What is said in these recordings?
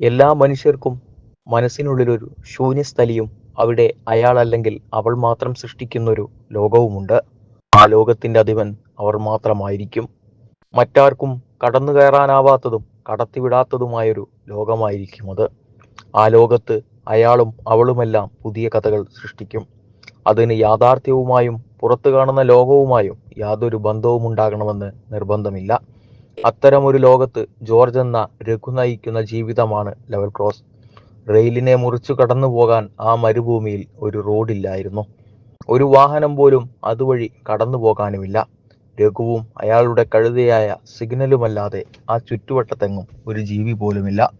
എല്ലാ മനുഷ്യർക്കും മനസ്സിനുള്ളിലൊരു ശൂന്യസ്ഥലിയും അവിടെ അയാൾ അല്ലെങ്കിൽ അവൾ മാത്രം സൃഷ്ടിക്കുന്നൊരു ലോകവുമുണ്ട്. ആ ലോകത്തിന്റെ അധിപൻ അവർ മാത്രമായിരിക്കും. മറ്റാർക്കും കടന്നു കയറാനാവാത്തതും കടത്തിവിടാത്തതുമായൊരു ലോകമായിരിക്കും അത് ആ ലോകത്ത് അയാളും അവളുമെല്ലാം പുതിയ കഥകൾ സൃഷ്ടിക്കും. അതിന് യാഥാർത്ഥ്യവുമായും പുറത്തു കാണുന്ന ലോകവുമായും യാതൊരു ബന്ധവും ഉണ്ടാകണമെന്ന് നിർബന്ധമില്ല. അത്തരമൊരു ലോകത്ത് ജോർജ് എന്ന രഘു നയിക്കുന്ന ജീവിതമാണ് ലെവൽ ക്രോസ്. റെയിലിനെ മുറിച്ചു കടന്നു പോകാൻ ആ മരുഭൂമിയിൽ ഒരു റോഡില്ലായിരുന്നു. ഒരു വാഹനം പോലും അതുവഴി കടന്നു പോകാനുമില്ല രഘുവും അയാളുടെ കഴുതയായ സിഗ്നലുമല്ലാതെ ആ ചുറ്റുവട്ടത്തെങ്ങും ഒരു ജീവി പോലുമില്ല.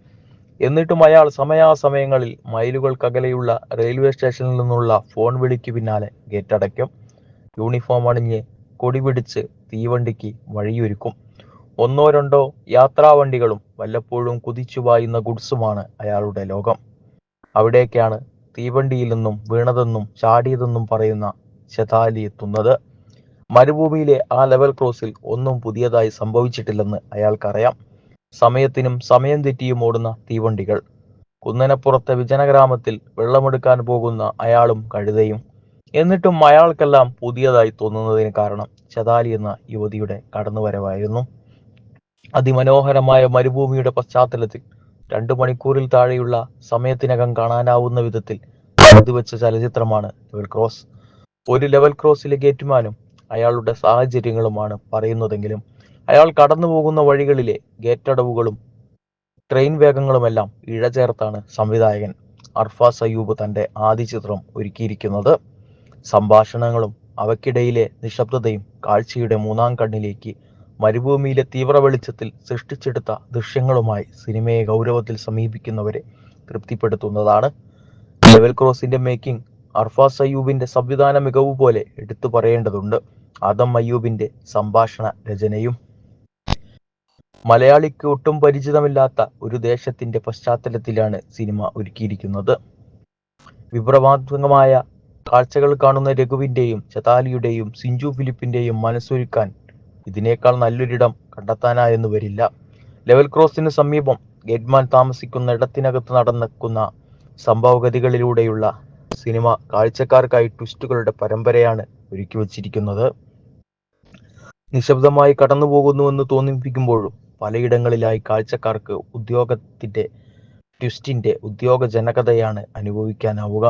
എന്നിട്ടും അയാൾ സമയാസമയങ്ങളിൽ മൈലുകൾക്കകലെയുള്ള റെയിൽവേ സ്റ്റേഷനിൽ നിന്നുള്ള ഫോൺ വിളിക്ക് പിന്നാലെ ഗേറ്റടയ്ക്കും. യൂണിഫോം അണിഞ്ഞ് കൊടിപിടിച്ച് തീവണ്ടിക്ക് വഴിയൊരുക്കും. ഒന്നോ രണ്ടോ യാത്രാവണ്ടികളും വല്ലപ്പോഴും കുതിച്ചു പായുന്ന ഗുഡ്സുമാണ് അയാളുടെ ലോകം. അവിടേക്കാണ് തീവണ്ടിയിൽ നിന്നും വീണതെന്നും ചാടിയതെന്നും പറയുന്ന ശതാലി എത്തുന്നത്. മരുഭൂമിയിലെ ആ ലെവൽ ക്രോസിൽ ഒന്നും പുതിയതായി സംഭവിച്ചിട്ടില്ലെന്ന് അയാൾക്കറിയാം. സമയത്തിനും സമയം തെറ്റിയും ഓടുന്ന തീവണ്ടികൾ. കുന്നനപ്പുറത്തെ വിജനഗ്രാമത്തിൽ വെള്ളമെടുക്കാൻ പോകുന്ന അയാളും കഴുതയും. എന്നിട്ടും അയാൾക്കെല്ലാം പുതിയതായി തോന്നുന്നതിന് കാരണം ചതാലി എന്ന യുവതിയുടെ കടന്നുവരവായിരുന്നു. അതിമനോഹരമായ മരുഭൂമിയുടെ പശ്ചാത്തലത്തിൽ രണ്ടു മണിക്കൂറിൽ താഴെയുള്ള സമയത്തിനകം കാണാനാവുന്ന വിധത്തിൽ വെച്ച ചലച്ചിത്രമാണ് ലെവൽ ക്രോസ്. ഒരു ലെവൽ ക്രോസിലെ ഗേറ്റ്മാനും അയാളുടെ സാഹചര്യങ്ങളുമാണ് പറയുന്നതെങ്കിലും അയാൾ കടന്നു പോകുന്ന വഴികളിലെ ഗേറ്റടവുകളും ട്രെയിൻ വേഗങ്ങളുമെല്ലാം ഇഴചേർത്താണ് സംവിധായകൻ അർഫാസ് സയൂബ് തന്റെ ആദ്യ ചിത്രം ഒരുക്കിയിരിക്കുന്നത്. സംഭാഷണങ്ങളും അവക്കിടയിലെ നിശബ്ദതയും കാഴ്ചയുടെ മൂന്നാം കണ്ണിലേക്ക് മരുഭൂമിയിലെ തീവ്ര വെളിച്ചത്തിൽ സൃഷ്ടിച്ചെടുത്ത ദൃശ്യങ്ങളുമായി സിനിമയെ ഗൗരവത്തിൽ സമീപിക്കുന്നവരെ തൃപ്തിപ്പെടുത്തുന്നതാണ്. ലെവൽ ക്രോസിന്റെ മേക്കിംഗ് അർഫാസ് അയ്യൂബിന്റെ സംവിധാന മികവ് പോലെ എടുത്തു പറയേണ്ടതുണ്ട് ആദം അയ്യൂബിന്റെ സംഭാഷണ രചനയും. മലയാളിക്ക് ഒട്ടും പരിചിതമില്ലാത്ത ഒരു ദേശത്തിന്റെ പശ്ചാത്തലത്തിലാണ് സിനിമ ഒരുക്കിയിരിക്കുന്നത്. വിപ്രവാത്മകമായ കാഴ്ചകൾ കാണുന്ന രഘുവിന്റെയും ചതാലിയുടെയും സിഞ്ചു ഫിലിപ്പിന്റെയും മനസ്സൊരുക്കാൻ ഇതിനേക്കാൾ നല്ലൊരിടം കണ്ടെത്താനായെന്ന് വരില്ല. ലെവൽ ക്രോസിന് സമീപം ഗേറ്റ്മാൻ താമസിക്കുന്ന ഇടത്തിനകത്ത് നടക്കുന്ന സംഭവഗതികളിലൂടെയുള്ള സിനിമ കാഴ്ചക്കാർക്കായി ട്വിസ്റ്റുകളുടെ പരമ്പരയാണ് ഒരുക്കി വച്ചിരിക്കുന്നത് നിശബ്ദമായി കടന്നുപോകുന്നുവെന്ന് തോന്നിപ്പിക്കുമ്പോഴും പലയിടങ്ങളിലായി കാഴ്ചക്കാർക്ക് ഉദ്യോഗത്തിന്റെ ട്വിസ്റ്റിന്റെ ഉദ്യോഗജനകതയാണ് അനുഭവിക്കാനാവുക.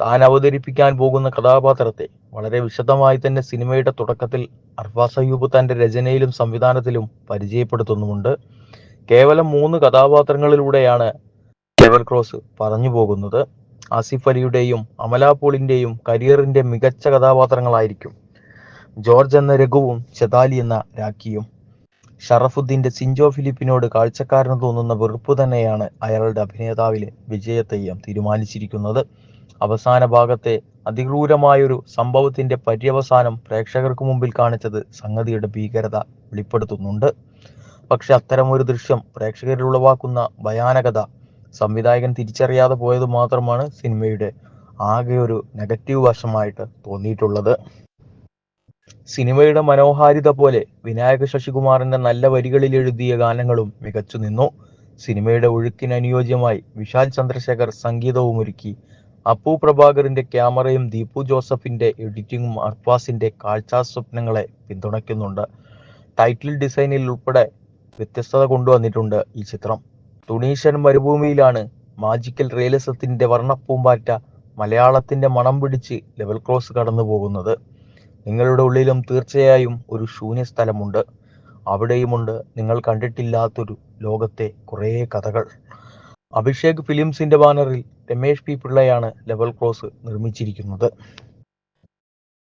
താൻ അവതരിപ്പിക്കാൻ പോകുന്ന കഥാപാത്രത്തെ വളരെ വിശദമായി തന്നെ സിനിമയുടെ തുടക്കത്തിൽ അർഫാസ് അയ്യൂബ് തന്റെ രചനയിലും സംവിധാനത്തിലും പരിചയപ്പെടുത്തുന്നുമുണ്ട്. കേവലം മൂന്ന് കഥാപാത്രങ്ങളിലൂടെയാണ് ലെവൽ ക്രോസ് പറഞ്ഞു പോകുന്നത് ആസിഫ് അലിയുടെയും അമലാപോളിന്റെയും കരിയറിന്റെ മികച്ച കഥാപാത്രങ്ങളായിരിക്കും ജോർജ് എന്ന രഘുവും ചെതാലി എന്ന രാഖിയും. ഷറഫുദ്ദീന്റെ സിഞ്ചോ ഫിലിപ്പിനോട് കാഴ്ചക്കാരന് തോന്നുന്ന വെറുപ്പ് തന്നെയാണ് അയാളുടെ അഭിനേതാവിലെ വിജയത്തെയും തീരുമാനിച്ചിരിക്കുന്നത്. അവസാന ഭാഗത്തെ അതിക്രൂരമായൊരു സംഭവത്തിന്റെ പര്യവസാനം പ്രേക്ഷകർക്ക് മുമ്പിൽ കാണിച്ചത് സംഗതിയുടെ ഭീകരത വെളിപ്പെടുത്തുന്നുണ്ട്. പക്ഷെ അത്തരമൊരു ദൃശ്യം പ്രേക്ഷകരിൽ ഉളവാക്കുന്ന ഭയാനകത സംവിധായകൻ തിരിച്ചറിയാതെ പോയത് മാത്രമാണ് സിനിമയുടെ ആകെ ഒരു നെഗറ്റീവ് വശമായിട്ട് തോന്നിയിട്ടുള്ളത്. സിനിമയുടെ മനോഹാരിത പോലെ വിനായക ശശികുമാറിന്റെ നല്ല വരികളിൽ എഴുതിയ ഗാനങ്ങളും മികച്ചു നിന്നു സിനിമയുടെ ഒഴുക്കിന് അനുയോജ്യമായി വിശാൽ ചന്ദ്രശേഖർ സംഗീതവും ഒരുക്കി അപ്പു പ്രഭാകറിന്റെ ക്യാമറയും ദീപു ജോസഫിന്റെ എഡിറ്റിംഗും അർഫാസിന്റെ കാഴ്ചാ സ്വപ്നങ്ങളെ പിന്തുണയ്ക്കുന്നുണ്ട്. ടൈറ്റിൽ ഡിസൈനിൽ ഉൾപ്പെടെ വ്യത്യസ്തത കൊണ്ടുവന്നിട്ടുണ്ട് ഈ ചിത്രം. ടുണീഷ്യൻ മരുഭൂമിയിലാണ് മാജിക്കൽ റിയലിസത്തിന്റെ വർണപ്പൂമ്പാറ്റ മലയാളത്തിന്റെ മണം പിടിച്ച് ലെവൽ ക്രോസ് കടന്നുപോകുന്നത്. നിങ്ങളുടെ ഉള്ളിലും തീർച്ചയായും ഒരു ശൂന്യസ്ഥലമുണ്ട്. അവിടെയുമുണ്ട് നിങ്ങൾ കണ്ടിട്ടില്ലാത്തൊരു ലോകത്തെ കുറേ കഥകൾ. അഭിഷേക് ഫിലിംസിന്റെ ബാനറിൽ രമേഷ് പി പിള്ളയാണ് ലെവൽ ക്രോസ് നിർമ്മിച്ചിരിക്കുന്നത്.